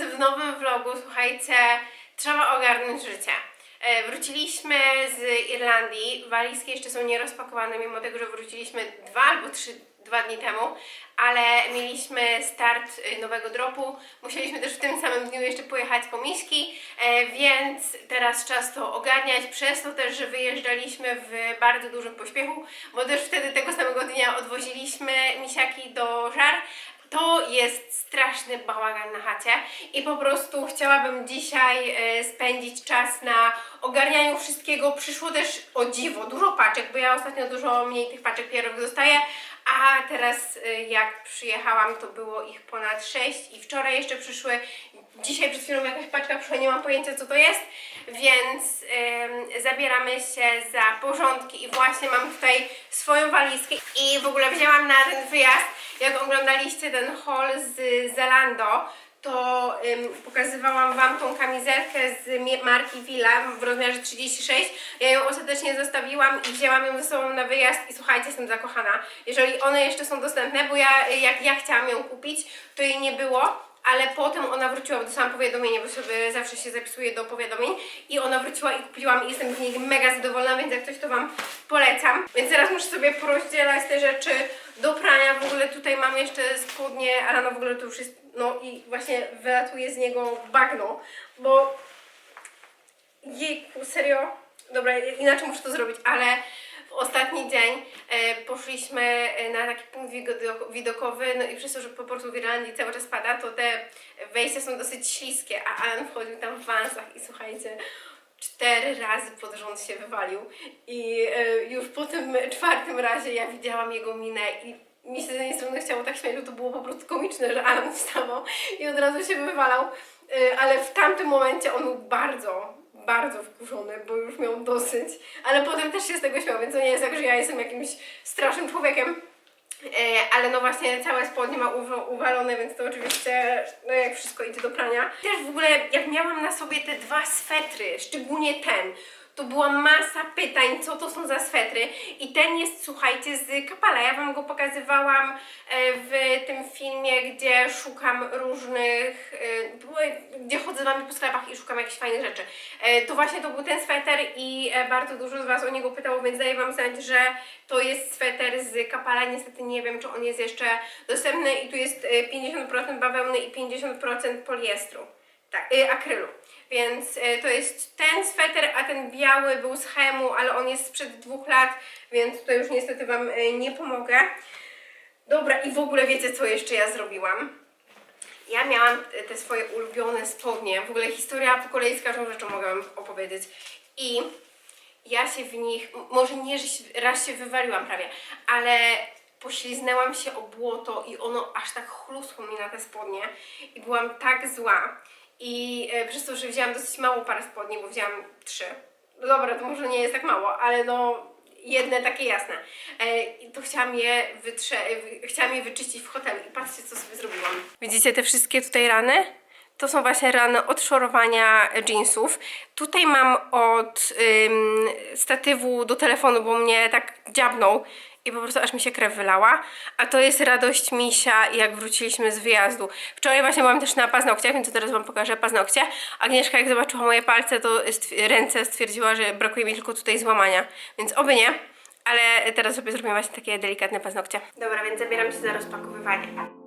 w nowym vlogu. Słuchajcie, trzeba ogarnąć życie. E, Wróciliśmy z Irlandii. Walizki jeszcze są nierozpakowane, mimo tego, że wróciliśmy dwa albo trzy dwa dni temu, ale mieliśmy start y, nowego dropu. Musieliśmy też w tym samym dniu jeszcze pojechać po miski, e, więc teraz czas to ogarniać. Przez to też, że wyjeżdżaliśmy w bardzo dużym pośpiechu, bo też wtedy tego samego dnia odwoziliśmy misiaki do żar. To jest straszny bałagan na chacie i po prostu chciałabym dzisiaj e, spędzić czas na ogarnianiu wszystkiego. Przyszło też o dziwo, dużo paczek, bo ja ostatnio dużo mniej tych paczek pierowych dostaję, a teraz e, jak przyjechałam to było ich ponad 6 i wczoraj jeszcze przyszły, dzisiaj przed chwilą jakaś paczka przyszła, nie mam pojęcia co to jest, więc zabieramy się za porządki i właśnie mam tutaj swoją walizkę i w ogóle wzięłam na ten wyjazd jak oglądaliście ten haul z Zalando, to pokazywałam Wam tą kamizelkę z marki Villa w rozmiarze 36. Ja ją ostatecznie zostawiłam i wzięłam ją ze sobą na wyjazd i słuchajcie, jestem zakochana. Jeżeli one jeszcze są dostępne, bo ja jak ja chciałam ją kupić, to jej nie było. Ale potem ona wróciła, bo dostałam powiadomienie, bo sobie zawsze się zapisuję do powiadomień i ona wróciła i kupiłam i jestem z niej mega zadowolona, więc jak coś to Wam polecam. Więc teraz muszę sobie porozdzielać te rzeczy do prania. W ogóle tutaj mam jeszcze spodnie, ale no w ogóle to już jest, no i właśnie wylatuje z niego bagno, bo jejku, serio? Dobra, inaczej muszę to zrobić, ale ostatni dzień e, poszliśmy e, na taki punkt wido- widokowy, no i przez to, że po prostu w Irlandii cały czas pada, to te wejścia są dosyć śliskie, a Alan wchodził tam w wansach i słuchajcie, cztery razy pod rząd się wywalił i e, już po tym czwartym razie ja widziałam jego minę i mi się z jednej strony chciało tak śmiać, bo to było po prostu komiczne, że Alan wstawał i od razu się wywalał, ale w tamtym momencie on był bardzo, bardzo wkurzony, bo już miał dosyć, ale potem też się z tego śmiał, więc to nie jest tak, że ja jestem jakimś strasznym człowiekiem. E, ale no właśnie całe spodnie ma uwa- uwalone, więc to oczywiście no jak wszystko idzie do prania. Też w ogóle jak miałam na sobie te dwa swetry, szczególnie ten, to była masa pytań, co to są za swetry i ten jest, słuchajcie, z Kapala. Ja Wam go pokazywałam e, w tym filmie, gdzie szukam różnych, e, gdzie chodzę z Wami po sklepach i szukam jakichś fajnych rzeczy. E, To właśnie to był ten sweter i bardzo dużo z Was o niego pytało, więc daję Wam znać, że to jest sweter z Kapala. Niestety nie wiem, czy on jest jeszcze dostępny i tu jest e, 50% bawełny i 50% poliestru. Tak, y, akrylu. Więc y, to jest ten sweter, a ten biały był z Hemu, ale on jest sprzed dwóch lat, więc tutaj już niestety Wam y, nie pomogę. Dobra, i w ogóle wiecie, co jeszcze ja zrobiłam? Ja miałam te swoje ulubione spodnie. W ogóle historia po kolei z każdą rzeczą mogę Wam opowiedzieć. I ja się w nich, może nie, że się, raz się wywaliłam prawie, ale pośliznęłam się o błoto i ono aż tak chlusło mi na te spodnie i byłam tak zła. I e, przez to, że wzięłam dosyć małą parę spodni, bo wzięłam trzy. No dobra, to może nie jest tak mało, ale no jedne takie jasne. E, to chciałam je wytrze, wy- chciałam je wyczyścić w hotelu i patrzcie, co sobie zrobiłam. Widzicie te wszystkie tutaj rany? To są właśnie rany od szorowania jeansów. Tutaj mam od ym, statywu do telefonu, bo mnie tak dziabnął i po prostu aż mi się krew wylała. A to jest radość misia, jak wróciliśmy z wyjazdu. Wczoraj właśnie byłam też na paznokciach, więc teraz Wam pokażę paznokcie. Agnieszka jak zobaczyła moje palce, to ręce stwierdziła, że brakuje mi tylko tutaj złamania. Więc oby nie. Ale teraz sobie zrobimy właśnie takie delikatne paznokcie. Dobra, więc zabieram się za rozpakowywanie.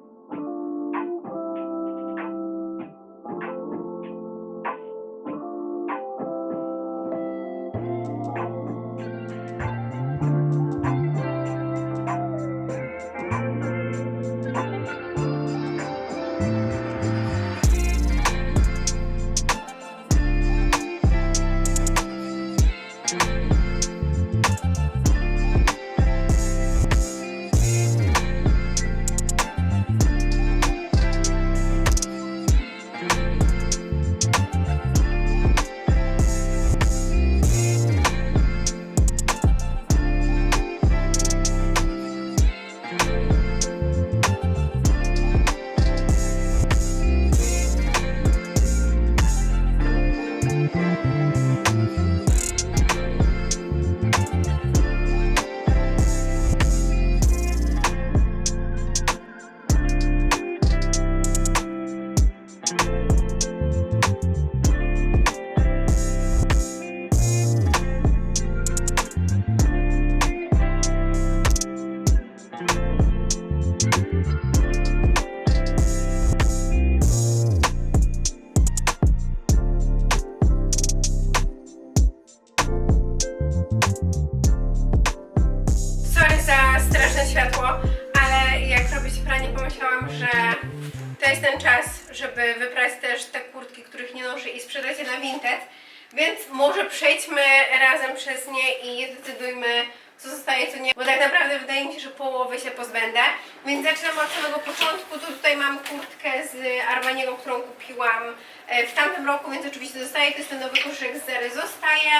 To jest ten czas, żeby wybrać też te kurtki, których nie noszę i sprzedać je na Vinted. Więc może przejdźmy razem przez nie i zdecydujmy, co zostaje, co nie. Bo tak naprawdę wydaje mi się, że połowy się pozbędę. Więc zaczynam od samego początku. Tu tutaj mam kurtkę z Armaniego, którą kupiłam e, w tamtym roku, więc oczywiście zostaje. To jest ten nowy koszyczek z Zery, zostaje.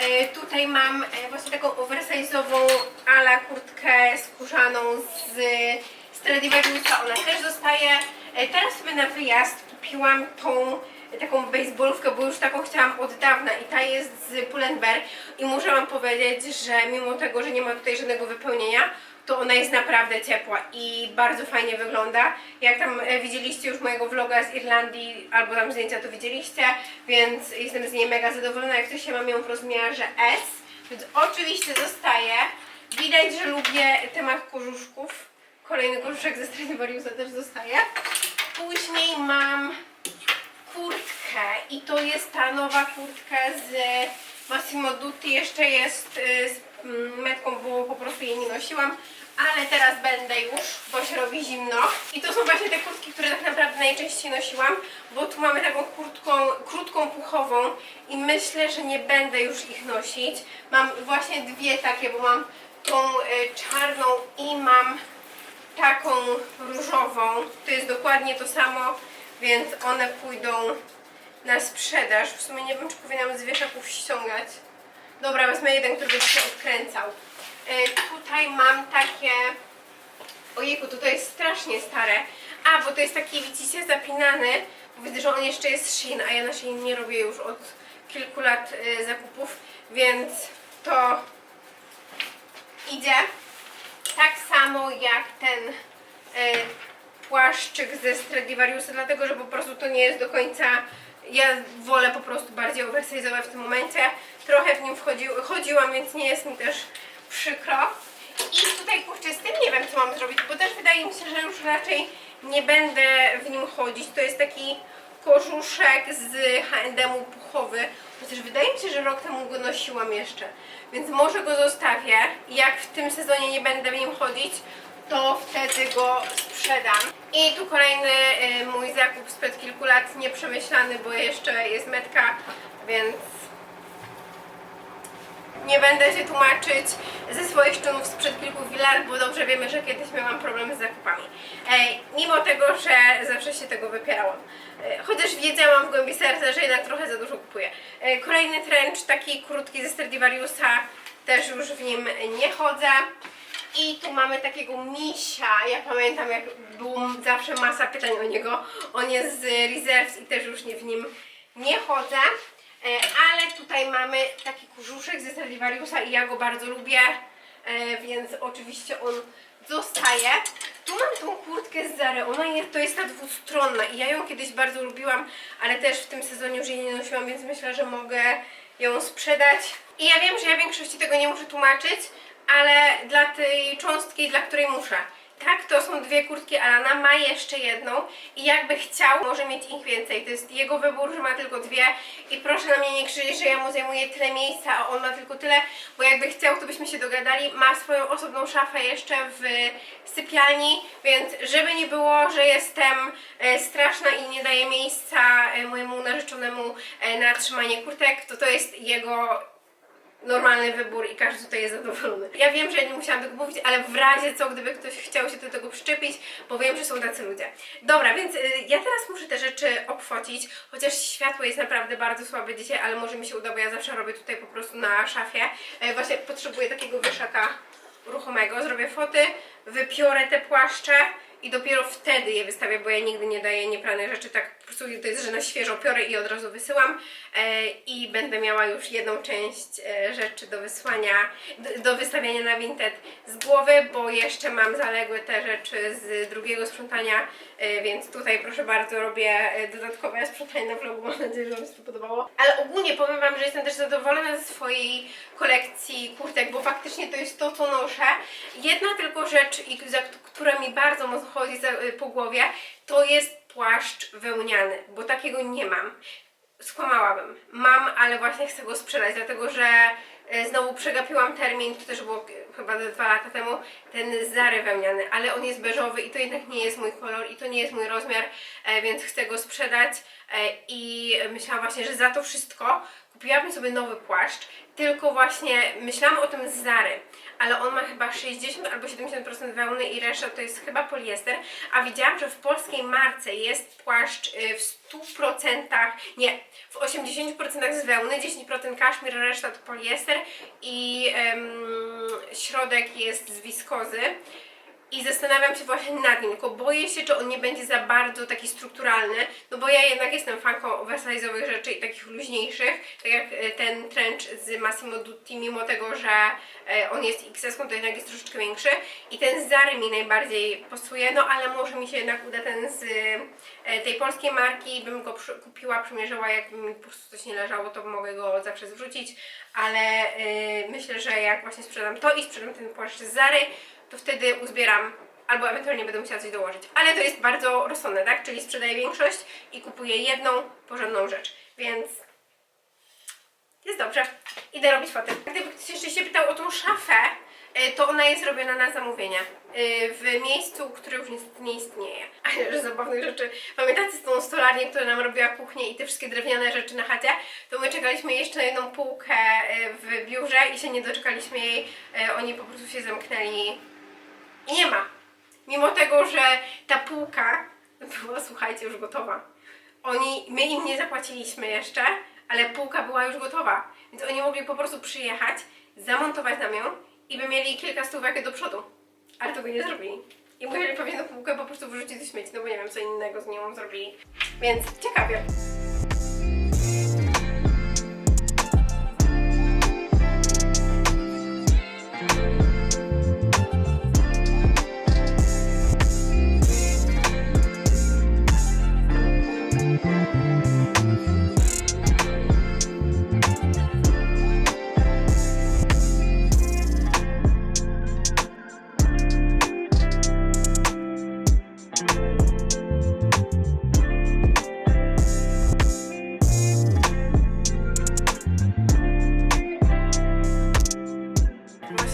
E, Tutaj mam e, właśnie taką oversize'ową ala kurtkę skórzaną z Stradivariusa, ona też zostaje. E, Teraz sobie na wyjazd kupiłam tą e, taką baseballówkę, bo już taką chciałam od dawna i ta jest z Pull&Bear i muszę wam powiedzieć, że mimo tego, że nie ma tutaj żadnego wypełnienia, to ona jest naprawdę ciepła i bardzo fajnie wygląda. Jak tam e, widzieliście już mojego vloga z Irlandii, albo tam zdjęcia to widzieliście, więc jestem z niej mega zadowolona. Jak coś się mam ją w rozmiarze S, więc oczywiście zostaje. Widać, że lubię temat korzuszków. Kolejny korzuszek ze Stradivariusa też zostaje. Później mam kurtkę i to jest ta nowa kurtka z Massimo Dutti. Jeszcze jest y, z mm, metką, bo po prostu jej nie nosiłam, ale teraz będę już, bo się robi zimno. I to są właśnie te kurtki, które tak naprawdę najczęściej nosiłam, bo tu mamy taką kurtką, krótką puchową i myślę, że nie będę już ich nosić. Mam właśnie dwie takie, bo mam tą y, czarną i mam taką różową. To jest dokładnie to samo, więc one pójdą na sprzedaż. W sumie nie wiem, czy powinnam z wieszaków ściągać. Dobra, wezmę jeden, który będzie się odkręcał. E, tutaj mam takie... Ojejku, to, to jest strasznie stare. A, bo to jest taki, widzicie, zapinany. Widzę, że on jeszcze jest Shein, a ja na Shein nie robię już od kilku lat e, zakupów, więc to idzie. Tak samo jak ten e, płaszczyk ze Stradivariusa, dlatego że po prostu to nie jest do końca. Ja wolę po prostu bardziej oversize'owe w tym momencie. Trochę w nim wchodzi, chodziłam, więc nie jest mi też przykro. I tutaj kurczę, z tym nie wiem co mam zrobić, bo też wydaje mi się, że już raczej nie będę w nim chodzić. To jest taki korzuszek z H&M-u puchowy. Chociaż wydaje mi się, że rok temu go nosiłam jeszcze. Więc może go zostawię. Jak w tym sezonie nie będę w nim chodzić, to wtedy go sprzedam. I tu kolejny y, mój zakup sprzed kilku lat, nieprzemyślany, bo jeszcze jest metka, więc nie będę się tłumaczyć ze swoich czynów sprzed kilku lat, bo dobrze wiemy, że kiedyś miałam problemy z zakupami. Ej, mimo tego, że zawsze się tego wypierałam. E, Chociaż wiedziałam w głębi serca, że jednak trochę za dużo kupuję. E, Kolejny trench, taki krótki ze Stradivariusa, też już w nim nie chodzę. I tu mamy takiego misia. Ja pamiętam, jak było zawsze masa pytań o niego. On jest z Reserves i też już nie w nim nie chodzę. E, Ale tutaj mamy taki kurzuszek ze Stradivariusa i ja go bardzo lubię, e, więc oczywiście on zostaje. Tu mam tą kurtkę z Zary, ona jest, to jest ta dwustronna i ja ją kiedyś bardzo lubiłam, ale też w tym sezonie już jej nie nosiłam, więc myślę, że mogę ją sprzedać. I ja wiem, że ja większości tego nie muszę tłumaczyć, ale dla tej cząstki, dla której muszę. Tak, to są dwie kurtki Alana, ma jeszcze jedną i jakby chciał, może mieć ich więcej. To jest jego wybór, że ma tylko dwie i proszę na mnie nie krzyczeć, że ja mu zajmuję tyle miejsca, a on ma tylko tyle, bo jakby chciał, to byśmy się dogadali. Ma swoją osobną szafę jeszcze w sypialni, więc żeby nie było, że jestem e, straszna i nie daję miejsca e, mojemu narzeczonemu e, na trzymanie kurtek, to to jest jego normalny wybór i każdy tutaj jest zadowolony. Ja wiem, że ja nie musiałam tego mówić, ale w razie co, gdyby ktoś chciał się do tego przyczepić, bo wiem, że są tacy ludzie. Dobra, więc y, ja teraz muszę te rzeczy obfocić, chociaż światło jest naprawdę bardzo słabe dzisiaj, ale może mi się uda, bo ja zawsze robię tutaj po prostu na szafie. E, właśnie potrzebuję takiego wieszaka ruchomego, zrobię foty, wypiorę te płaszcze i dopiero wtedy je wystawię, bo ja nigdy nie daję niepranych rzeczy, tak po prostu to jest, że na świeżo piorę i od razu wysyłam. E, i będę miała już jedną część e, rzeczy do wysłania, d- do wystawiania na Vinted z głowy, bo jeszcze mam zaległe te rzeczy z drugiego sprzątania, więc tutaj proszę bardzo robię e, dodatkowe sprzątanie na vlogu, mam nadzieję, że Wam się to podobało. Ale ogólnie powiem Wam, że jestem też zadowolona ze swojej kolekcji kurtek, bo faktycznie to jest to, co noszę. Jedna tylko rzecz, która mi bardzo mocno chodzi y, po głowie, to jest płaszcz wełniany, bo takiego nie mam. Skłamałabym. Mam, ale właśnie chcę go sprzedać, dlatego że e, znowu przegapiłam termin, to też było e, chyba dwa lata temu, ten zary wełniany, ale on jest beżowy i to jednak nie jest mój kolor i to nie jest mój rozmiar, e, więc chcę go sprzedać e, i myślałam właśnie, że za to wszystko kupiłabym sobie nowy płaszcz, tylko właśnie myślałam o tym z Zary, ale on ma chyba 60 albo 70% wełny i reszta to jest chyba poliester, a widziałam, że w polskiej marce jest płaszcz y, w 100%, nie, w 80% z wełny, 10% kaszmir, reszta to poliester i środek jest z wiskozy. I zastanawiam się właśnie nad nim, tylko boję się, czy on nie będzie za bardzo taki strukturalny, no bo ja jednak jestem fanką oversize'owych rzeczy i takich luźniejszych, tak jak e, ten trench z Massimo Dutti, mimo tego, że e, on jest XS, to jednak jest troszeczkę większy i ten z Zary mi najbardziej pasuje, no ale może mi się jednak uda ten z e, tej polskiej marki, bym go kupiła, przymierzyła, jak mi po prostu coś nie leżało, to mogę go zawsze zwrócić, ale e, myślę, że jak właśnie sprzedam to i sprzedam ten płaszcz z Zary, to wtedy uzbieram albo ewentualnie będę musiała coś dołożyć. Ale to jest bardzo rozsądne, tak? Czyli sprzedaję większość i kupuję jedną porządną rzecz. Więc jest dobrze. Idę robić fotę. Gdyby ktoś jeszcze się pytał o tą szafę, y, to ona jest robiona na zamówienie. y, W miejscu, które już niestety nie istnieje. Ale że zabawnych rzeczy. Pamiętacie z tą stolarnię, która nam robiła kuchnię i te wszystkie drewniane rzeczy na chacie? To my czekaliśmy jeszcze na jedną półkę y, w biurze i się nie doczekaliśmy jej. Oni po prostu się zamknęli i nie ma. Mimo tego, że ta półka była, słuchajcie, już gotowa. Oni, my im nie zapłaciliśmy jeszcze, ale półka była już gotowa. Więc oni mogli po prostu przyjechać, zamontować nam ją i by mieli kilka stówek do przodu. Ale tego nie zrobili. I musieli pewnie tą półkę po prostu wyrzucić do śmieci, no bo nie wiem, co innego z nią zrobili. Więc ciekawie.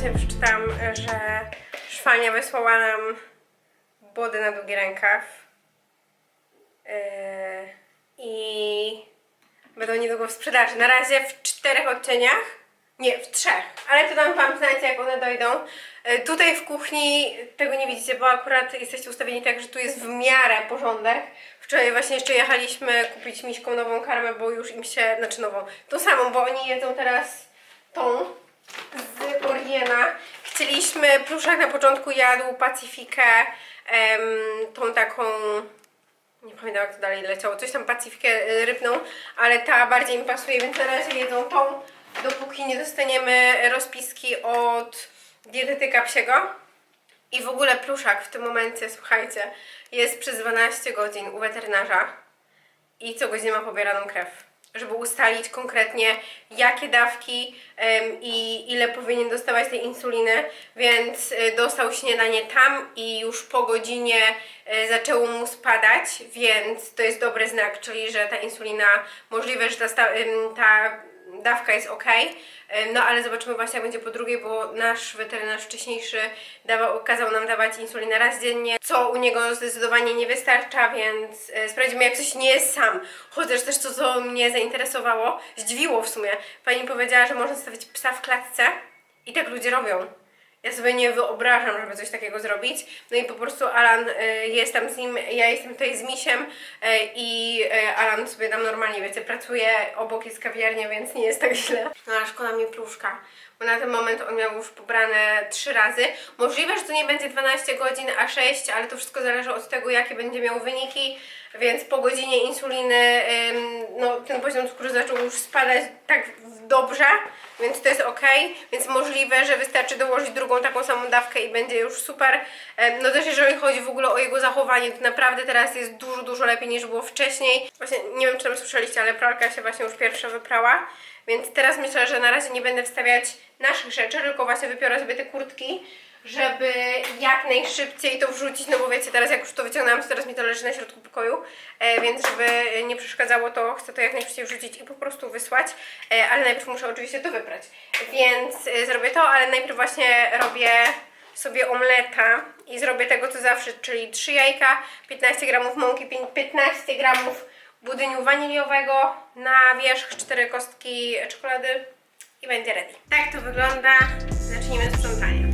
Właśnie przeczytałam, że szwania wysłała nam bodę na długi rękaw. Yy, I będą niedługo w sprzedaży. Na razie w czterech odcieniach. Nie, w trzech. Ale to dam Wam znać, jak one dojdą. Yy, Tutaj w kuchni tego nie widzicie, bo akurat jesteście ustawieni tak, że tu jest w miarę porządek. Wczoraj właśnie jeszcze jechaliśmy kupić miśką nową karmę, bo już im się, znaczy nową, tą samą, bo oni jedzą teraz tą z Oriena. Chcieliśmy, pluszak na początku jadł Pacyfikę, tą taką, nie pamiętam jak to dalej leciało, coś tam Pacyfikę y, rybną, ale ta bardziej im pasuje, więc na razie jedzą tą, dopóki nie dostaniemy rozpiski od dietetyka psiego. I w ogóle pluszak w tym momencie, słuchajcie, jest przez 12 godzin u weterynarza i co godzinę ma pobieraną krew, żeby ustalić konkretnie jakie dawki i ile powinien dostawać tej insuliny, więc y, dostał śniadanie tam i już po godzinie y, zaczęło mu spadać, więc to jest dobry znak, czyli że ta insulina możliwe, że ta, ta dawka jest ok, no ale zobaczymy właśnie jak będzie po drugiej, bo nasz weterynarz wcześniejszy dawał, kazał nam dawać insulinę raz dziennie, co u niego zdecydowanie nie wystarcza, więc e, sprawdzimy jak coś nie jest sam. Chociaż też to, co mnie zainteresowało, zdziwiło w sumie. Pani powiedziała, że można stawić psa w klatce i tak ludzie robią. Ja sobie nie wyobrażam, żeby coś takiego zrobić. No i po prostu Alan y, jest tam z nim, ja jestem tutaj z misiem y, i y, Alan sobie tam normalnie, wiecie, pracuje, obok jest kawiarnia, więc nie jest tak źle. No ale szkoda mi pluszka, bo na ten moment on miał już pobrane trzy razy. Możliwe, że to nie będzie 12 godzin, a 6, ale to wszystko zależy od tego, jakie będzie miał wyniki, więc po godzinie insuliny no, ten poziom cukru zaczął już spadać tak dobrze, więc to jest ok, więc możliwe, że wystarczy dołożyć drugą taką samą dawkę i będzie już super. No też jeżeli chodzi w ogóle o jego zachowanie, to naprawdę teraz jest dużo, dużo lepiej niż było wcześniej. Właśnie nie wiem, czy tam słyszeliście, ale pralka się właśnie już pierwsza wyprała, więc teraz myślę, że na razie nie będę wstawiać naszych rzeczy, tylko właśnie wypiorę sobie te kurtki, żeby jak najszybciej to wrzucić, no bo wiecie, teraz jak już to wyciągnęłam, to teraz mi to leży na środku pokoju, e, więc żeby nie przeszkadzało, to chcę to jak najszybciej wrzucić i po prostu wysłać, e, ale najpierw muszę oczywiście to wyprać, więc e, zrobię to, ale najpierw właśnie robię sobie omleta i zrobię tego co zawsze, czyli 3 jajka, 15 gramów mąki, pię- 15 gramów budyniu waniliowego, na wierzch 4 kostki czekolady i będzie ready. Tak to wygląda. Zacznijmy sprzątanie.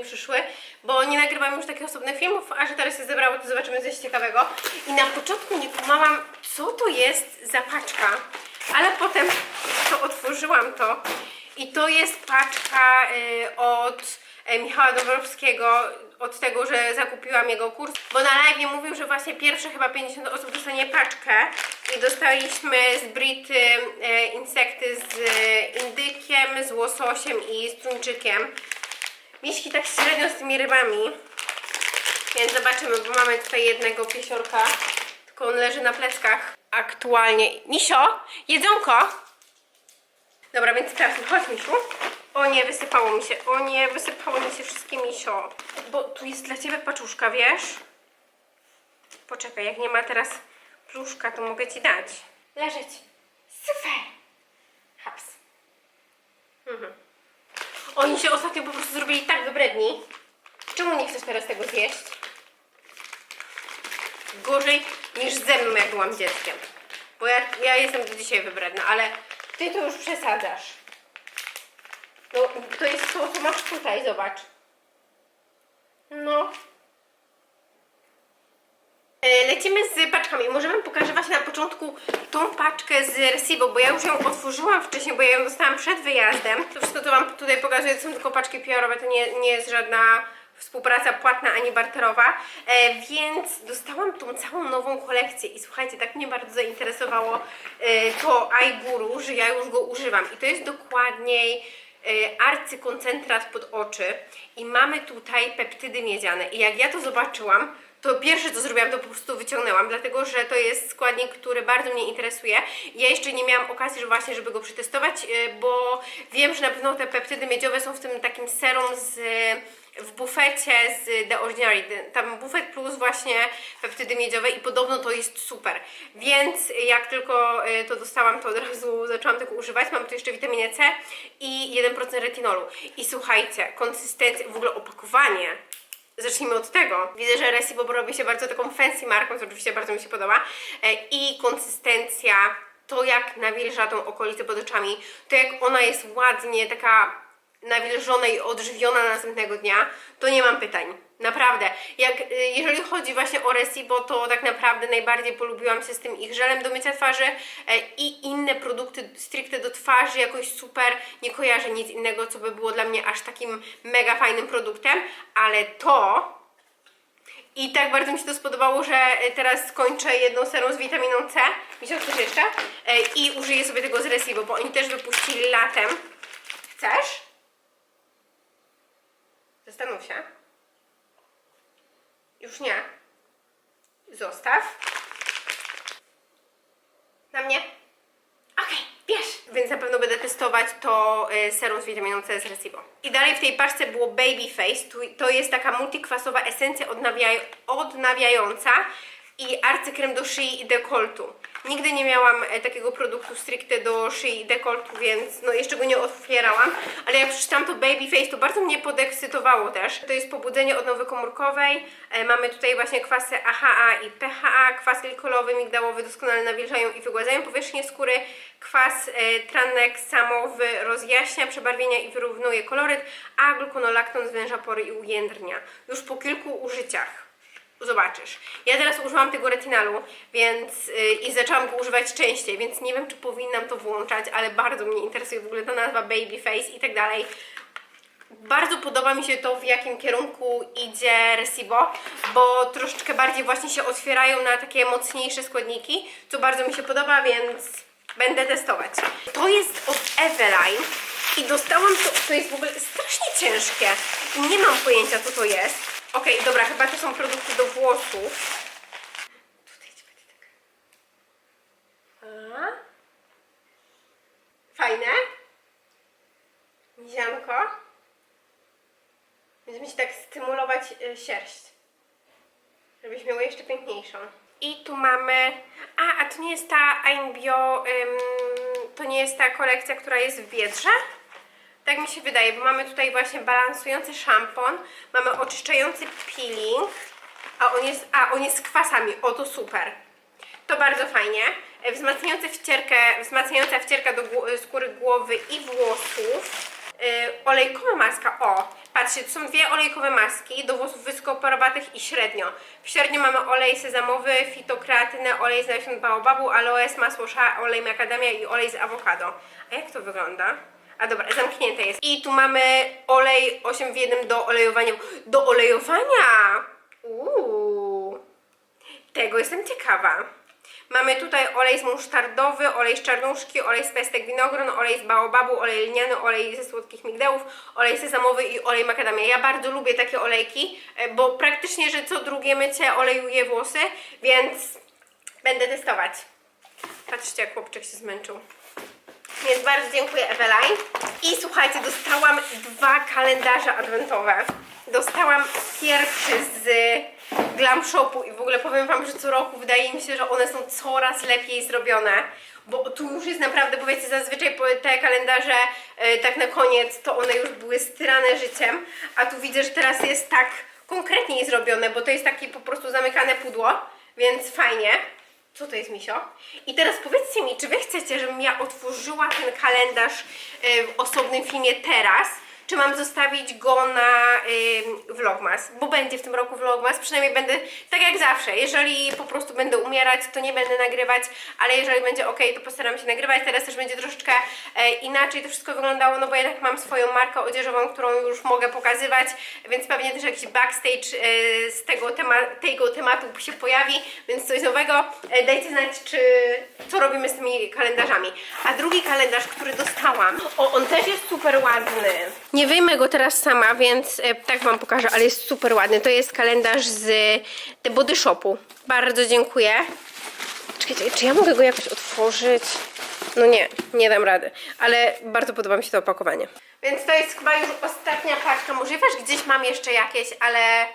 Przyszły, bo nie nagrywam już takich osobnych filmów, a że teraz się zebrało, to zobaczymy coś ciekawego. I na początku nie kumałam, co to jest za paczka, ale potem to otworzyłam to i to jest paczka y, od e, Michała Dąbrowskiego od tego, że zakupiłam jego kurs, bo na live mówił, że właśnie pierwsze chyba 50 osób dostanie paczkę i dostaliśmy z Brity e, insekty z e, indykiem, z łososiem i z tuńczykiem. Miśki tak średnio z tymi rybami, więc zobaczymy, bo mamy tutaj jednego piesiorka, tylko on leży na pleckach aktualnie. Misio, jedzonko! Dobra, więc sprawdźmy. Chodź, Misiu. O nie, wysypało mi się. O nie, wysypało mi się wszystkie misio. Bo tu jest dla ciebie paczuszka, wiesz? Poczekaj, jak nie ma teraz pluszka, to mogę ci dać. Leżeć. Super. Haps. Mhm. Oni się ostatnio po prostu zrobili tak wybredni. Czemu nie chcesz teraz tego zjeść? Gorzej niż ze mną, jak byłam dzieckiem. Bo ja, ja jestem do dzisiaj wybredna, ale ty to już przesadzasz. No, to jest to, co masz tutaj, zobacz. No. E, Lecimy z paczkami. Może wam pokażę właśnie na początku tą paczkę z Recibo, bo ja już ją otworzyłam wcześniej, bo ja ją dostałam przed wyjazdem. To wszystko, co wam tutaj pokazuję, to są tylko paczki PR-owe, to nie, nie jest żadna współpraca płatna ani barterowa, e, więc dostałam tą całą nową kolekcję i słuchajcie, tak mnie bardzo zainteresowało e, to iGuru, że ja już go używam. I to jest dokładniej e, arcykoncentrat pod oczy. I mamy tutaj peptydy miedziane. I jak ja to zobaczyłam, to pierwsze co zrobiłam, to po prostu wyciągnęłam, dlatego że to jest składnik, który bardzo mnie interesuje. Ja jeszcze nie miałam okazji, właśnie, żeby go przetestować, e, bo wiem, że na pewno te peptydy miedziowe są w tym takim serum z w bufecie z The Ordinary, tam bufet plus właśnie peptydy miedziowe i podobno to jest super. Więc jak tylko y, to dostałam, to od razu zaczęłam tego używać. Mam tu jeszcze witaminę C i 1% retinolu. I słuchajcie, konsystencja, w ogóle opakowanie Zacznijmy od tego. Widzę, że Recibo robi się bardzo taką fancy marką, co oczywiście bardzo mi się podoba. E, I konsystencja, to jak nawilża tą okolicę pod oczami, to jak ona jest ładnie taka nawilżona i odżywiona następnego dnia, to nie mam pytań. Naprawdę. Jak, y, jeżeli chodzi właśnie o Recibo, to tak naprawdę najbardziej polubiłam się z tym ich żelem do mycia twarzy e, i inne produkty stricte do twarzy, jakoś super. Nie kojarzę nic innego, co by było dla mnie aż takim mega fajnym produktem, ale to i tak bardzo mi się to spodobało, że e, teraz skończę jedną serą z witaminą C. Widział coś jeszcze? E, I użyję sobie tego z Recibo, bo oni też wypuścili latem. Chcesz? Zastanów się. Już nie. Zostaw. Na mnie. Okej, bierz. Więc na pewno będę testować to y, serum z witaminą C z Recibo. I dalej w tej paczce było Baby Face. To jest taka multikwasowa esencja odnawiaj, odnawiająca i arcykrem do szyi i dekoltu. Nigdy nie miałam e, takiego produktu stricte do szyi i dekoltu, więc no jeszcze go nie otwierałam, ale jak przeczytałam to Babyface, to bardzo mnie podekscytowało też. To jest pobudzenie odnowy komórkowej. E, mamy tutaj właśnie kwasy AHA i PHA, kwas glikolowy, migdałowy doskonale nawilżają i wygładzają powierzchnię skóry. Kwas e, traneksamowy rozjaśnia przebarwienia i wyrównuje koloryt, a gluconolakton zwęża pory i ujędrnia. Już po kilku użyciach zobaczysz. Ja teraz używam tego retinalu, więc yy, i zaczęłam go używać częściej, więc nie wiem, czy powinnam to włączać, ale bardzo mnie interesuje w ogóle ta nazwa Babyface i tak dalej. Bardzo podoba mi się to, w jakim kierunku idzie Resibo, bo troszeczkę bardziej właśnie się otwierają na takie mocniejsze składniki, co bardzo mi się podoba, więc będę testować. To jest od Eveline i dostałam to, to jest w ogóle strasznie ciężkie i nie mam pojęcia, co to jest. Okej, dobra, chyba to są produkty do włosów. Tak. A? Fajne? Mizianko? Będzie mi się tak stymulować y, sierść. Żebyś miała jeszcze piękniejszą. I tu mamy... A, a to nie jest ta Ainbio... Ym, to nie jest ta kolekcja, która jest w Biedrze? Tak mi się wydaje, bo mamy tutaj właśnie balansujący szampon, mamy oczyszczający peeling, a on jest, a on jest z kwasami, o to super. To bardzo fajnie. E, Wzmacniająca wcierkę, wzmacniająca wcierka do gło- skóry głowy i włosów. Yy, olejkowa maska, o, patrzcie, to są dwie olejkowe maski do włosów wysokoporobatych i średnio. W średnio mamy olej sezamowy, fitokreatynę, olej z nasion baobabu, aloes, masło sza, olej macadamia i olej z awokado. A jak to wygląda? A dobra, zamknięte jest. I tu mamy olej 8 w 1 do olejowania. Do olejowania! Uuu. Tego jestem ciekawa. Mamy tutaj olej z musztardowy, olej z czarnuszki, olej z pestek winogron, olej z baobabu, olej lniany, olej ze słodkich migdałów, olej sezamowy i olej makadamia. Ja bardzo lubię takie olejki, e, bo praktycznie, że co drugie mycie olejuję włosy, więc będę testować. Patrzcie, jak chłopczyk się zmęczył. Więc bardzo dziękuję Eveline. I słuchajcie, dostałam dwa kalendarze adwentowe. Dostałam pierwszy z Glam Shopu i w ogóle powiem Wam, że co roku wydaje mi się, że one są coraz lepiej zrobione. Bo tu już jest naprawdę, bo wiecie, zazwyczaj te kalendarze e, tak na koniec, to one już były styrane życiem, a tu widzę, że teraz jest tak konkretniej zrobione, bo to jest takie po prostu zamykane pudło, więc fajnie. Co to jest, Misio? I teraz powiedzcie mi, czy Wy chcecie, żebym ja otworzyła ten kalendarz y, w osobnym filmie teraz, czy mam zostawić go na y, vlogmas? Bo będzie w tym roku vlogmas, przynajmniej będę, tak jak zawsze, jeżeli po prostu będę umierać, to nie będę nagrywać, ale jeżeli będzie ok, to postaram się nagrywać. Teraz też będzie troszeczkę e, inaczej to wszystko wyglądało, no bo jednak mam swoją markę odzieżową, którą już mogę pokazywać, więc pewnie też jakiś backstage e, z tego, tema tego tematu się pojawi, więc coś nowego. E, dajcie znać, czy co robimy z tymi kalendarzami. A drugi kalendarz, który dostałam, o, on też jest super ładny. Nie wyjmę go teraz sama, więc e, tak Wam pokażę, ale jest super ładny. To jest kalendarz z The Body Shopu. Bardzo dziękuję. Czekajcie, czy ja mogę go jakoś otworzyć? No nie, nie dam rady, ale bardzo podoba mi się to opakowanie. Więc to jest chyba już ostatnia paczka. Możliwe, że gdzieś mam jeszcze jakieś, ale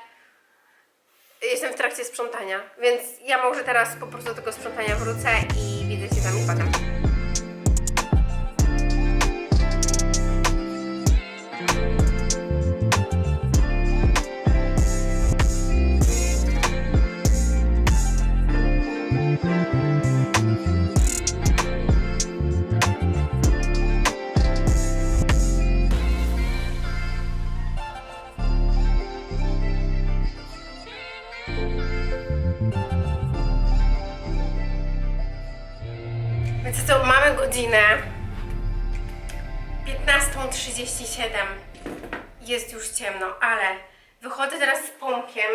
jestem w trakcie sprzątania, więc ja może teraz po prostu do tego sprzątania wrócę i widzę się z Wami potem. Więc co, mamy godzinę 15.37. Jest już ciemno, ale wychodzę teraz z pompkiem,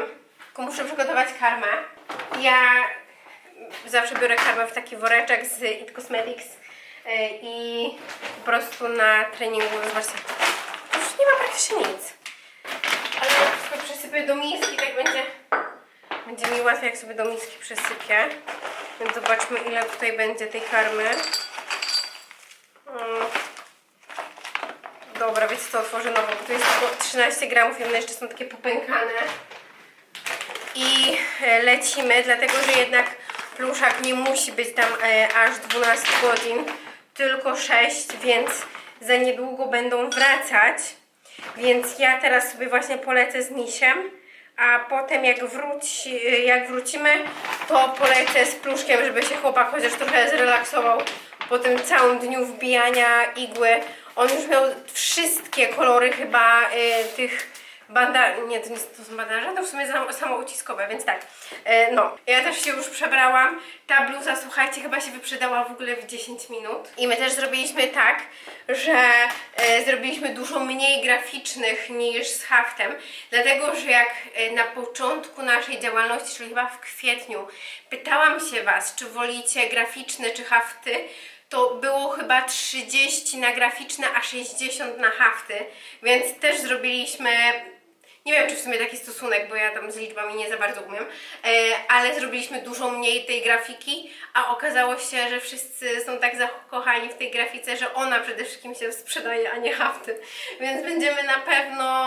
tylko muszę przygotować karmę. Ja zawsze biorę karmę w taki woreczek z It Cosmetics yy, i po prostu na treningu, zobaczcie, już nie ma praktycznie nic. Ale jak sobie przesypię do miski, tak będzie, będzie mi łatwiej, jak sobie do miski przesypię. Więc zobaczmy, ile tutaj będzie tej karmy. Mm. Dobra, wiecie co, otworzę nową, bo to jest tylko 13 gramów i one jeszcze są takie popękane. I e, lecimy, dlatego że jednak pluszak nie musi być tam e, aż 12 godzin, tylko 6, więc za niedługo będą wracać. Więc ja teraz sobie właśnie polecę z misiem, a potem jak, wróci, jak wrócimy, to polecę z pluszkiem, żeby się chłopak chociaż trochę zrelaksował po tym całym dniu wbijania igły. On już miał wszystkie kolory chyba y, tych banda, nie, to, nie, to są bandaże, to w sumie samo- samouciskowe, więc tak. E, no, ja też się już przebrałam. Ta bluza, słuchajcie, chyba się wyprzedała w ogóle w 10 minut. I my też zrobiliśmy tak, że e, zrobiliśmy dużo mniej graficznych niż z haftem, dlatego, że jak e, na początku naszej działalności, czyli chyba w kwietniu, pytałam się Was, czy wolicie graficzne czy hafty, to było chyba 30 na graficzne, a 60 na hafty, więc też zrobiliśmy nie wiem, czy w sumie taki stosunek, bo ja tam z liczbami nie za bardzo umiem, e, ale zrobiliśmy dużo mniej tej grafiki, a okazało się, że wszyscy są tak zakochani w tej grafice, że ona przede wszystkim się sprzedaje, a nie hafty. Więc będziemy na pewno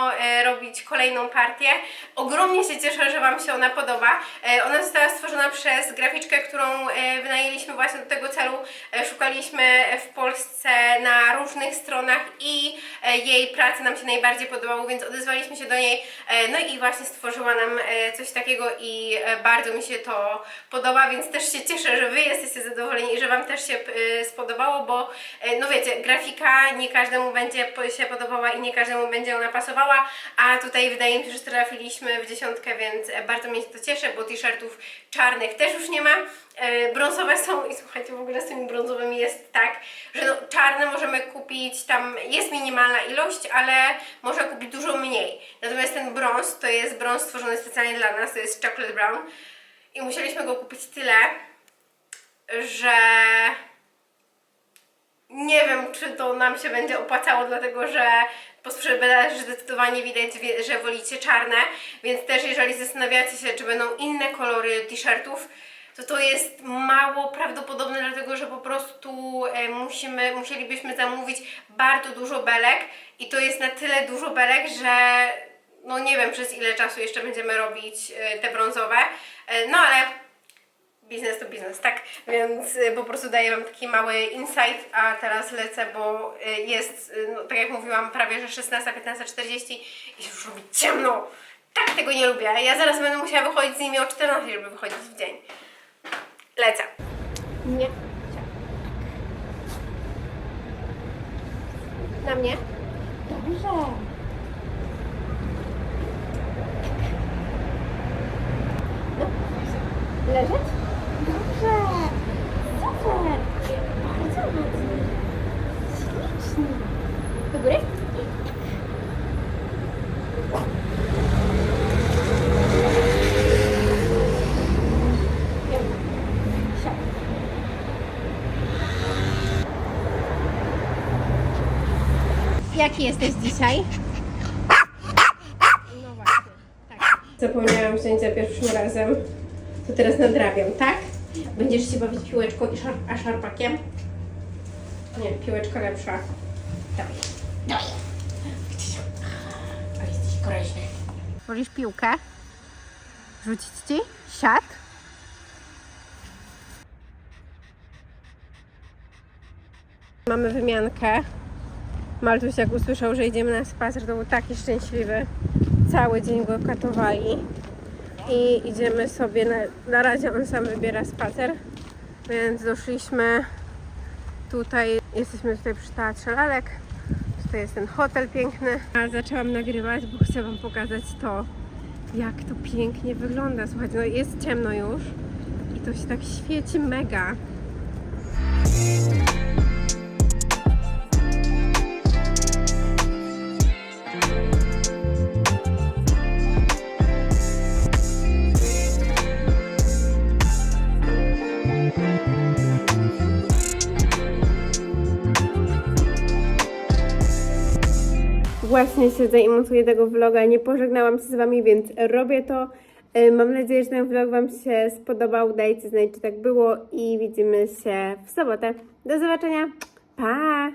robić kolejną partię. Ogromnie się cieszę, że Wam się ona podoba. E, ona została stworzona przez graficzkę, którą e, wynajęliśmy właśnie do tego celu. E, szukaliśmy w Polsce na różnych stronach i jej prace nam się najbardziej podobały, więc odezwaliśmy się do niej. No i właśnie stworzyła nam coś takiego i bardzo mi się to podoba, więc też się cieszę, że Wy jesteście zadowoleni i że Wam też się spodobało, bo no wiecie, grafika nie każdemu będzie się podobała i nie każdemu będzie ona pasowała, a tutaj wydaje mi się, że trafiliśmy w dziesiątkę, więc e, bardzo mnie to cieszy, bo t-shirtów czarnych też już nie ma. E, brązowe są i słuchajcie, w ogóle z tymi brązowymi jest tak, że no, czarne możemy kupić, tam jest minimalna ilość, ale można kupić dużo mniej. Natomiast ten brąz to jest brąz stworzony specjalnie dla nas, to jest chocolate brown i musieliśmy go kupić tyle, że nie wiem, czy to nam się będzie opłacało, dlatego że po sprzedaży zdecydowanie widać, że wolicie czarne, więc też jeżeli zastanawiacie się, czy będą inne kolory t-shirtów, to to jest mało prawdopodobne, dlatego że po prostu e, musimy, musielibyśmy zamówić bardzo dużo belek i to jest na tyle dużo belek, że no nie wiem przez ile czasu jeszcze będziemy robić e, te brązowe, E, no ale biznes to biznes, tak? Więc y, po prostu daję Wam taki mały insight, a teraz lecę, bo y, jest, y, no, tak jak mówiłam, prawie że 16, 15.40 i się już robi ciemno. Tak tego nie lubię. Ja zaraz będę musiała wychodzić z nimi o 14, żeby wychodzić w dzień. Lecę. Nie. Na mnie? Dobrze. Leżeć? Dobrze. Super. Bardzo ładnie. Ślicznie. Do góry? Jaki jesteś dzisiaj? No właśnie, tak. Zapomniałam wziąć za pierwszym razem. To teraz nadrabiam, tak? Będziesz się bawić piłeczką i szar a szarpakiem? Nie, piłeczka lepsza. Dawaj. Dawaj. Ale jesteś groźny. Wolisz piłkę? Rzucić ci? Siat? Mamy wymiankę. Maltuś jak usłyszał, że idziemy na spacer, to był taki szczęśliwy. Cały dzień go katowali. I idziemy sobie, na, na razie on sam wybiera spacer, więc doszliśmy tutaj, jesteśmy tutaj przy Teatrze Lalek. Tutaj jest ten hotel piękny. A zaczęłam nagrywać, bo chcę Wam pokazać to, jak to pięknie wygląda. Słuchajcie, no jest ciemno już i to się tak świeci mega. Właśnie siedzę i montuję tego vloga. Nie pożegnałam się z Wami, więc robię to. E, Mam nadzieję, że ten vlog Wam się spodobał. Dajcie znać, czy tak było i widzimy się w sobotę. Do zobaczenia. Pa!